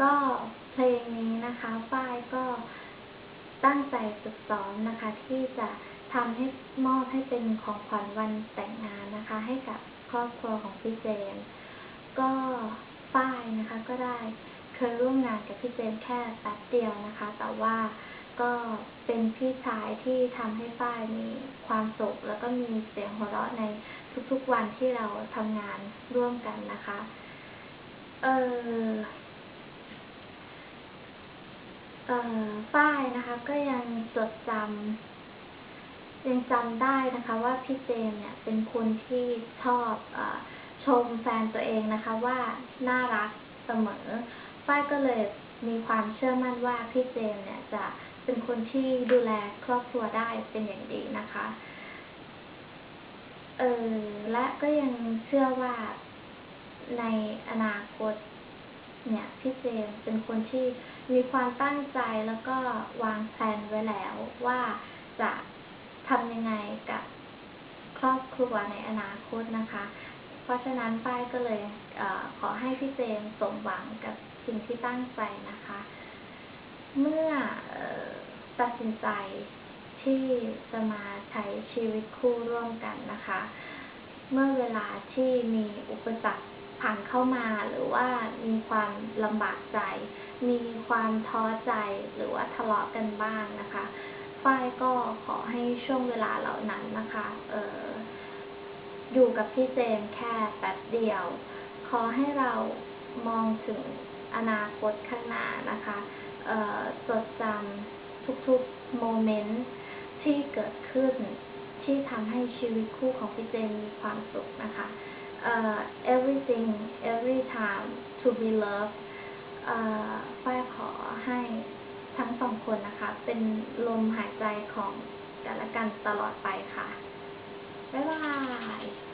ก็เพลงนี้นะคะฝ้ายก็ตั้งใจฝึกซ้อมนะคะ ที่จะทำให้มอบให้เป็นของขวัญวันแต่งงานนะคะ ให้กับครอบครัวของพี่เจมก็ฝ้ายนะคะก็ได้เคยร่วมงานกับพี่เจมแค่แป๊บเดียวนะคะ แต่ว่าก็เป็นพี่ชายที่ทำให้ฝ้ายมีความสุข แล้วก็มีเสียงหัวเราะในทุกๆวันที่เราทำงานร่วมกันนะคะ เออ ฝ้ายนะคะ ก็ยังจดจำยังจำได้นะคะ ว่าพี่เจมเนี่ยเป็นคนที่ชอบอชมแฟนตัวเองนะคะ ว่าน่ารักเสมอ ฝ้ายก็เลยมีความเชื่อมั่นว่าพี่เจมเนี่ยจะเป็นคนที่ดูแลครอบครัวได้เป็นอย่างดีนะคะเออและก็ยังเชื่อว่าในอนาคต เนี่ยพี่เจมเป็นคนที่มีความตั้งใจแล้วก็วางแผนไว้แล้วว่าจะทำยังไงกับครอบครัวในอนาคตนะคะ เพราะฉะนั้นป้ายก็เลยเอขอให้พี่เจมสมหวังกับสิ่งที่ตั้งใจนะคะ เมื่ออตัดสินใจที่จะมาใช้ชีวิตคู่ร่วมกันนะคะ เมื่อเวลาที่มีอุปสรรค ผ่านเข้ามาหรือว่ามีความลำบากใจ มีความท้อใจหรือว่าทะเลาะกันบ้างนะคะฝ้ายก็ขอให้ช่วงเวลาเหล่านั้นนะคะเอออยู่กับพี่เจมแค่แป๊บเดียว ขอให้เรามองถึงอนาคตข้างหน้านะคะจดจำทุกๆโมเมนต์ที่เกิดขึ้นที่ทำให้ชีวิตคู่ของพี่เจมมีความสุขนะคะ เออ everything every time to be loved อ่อฝ้ายขอให้ทั้งสองคนนะคะ เป็นลมหายใจของกันและกันตลอดไปค่ะ บ๊ายบาย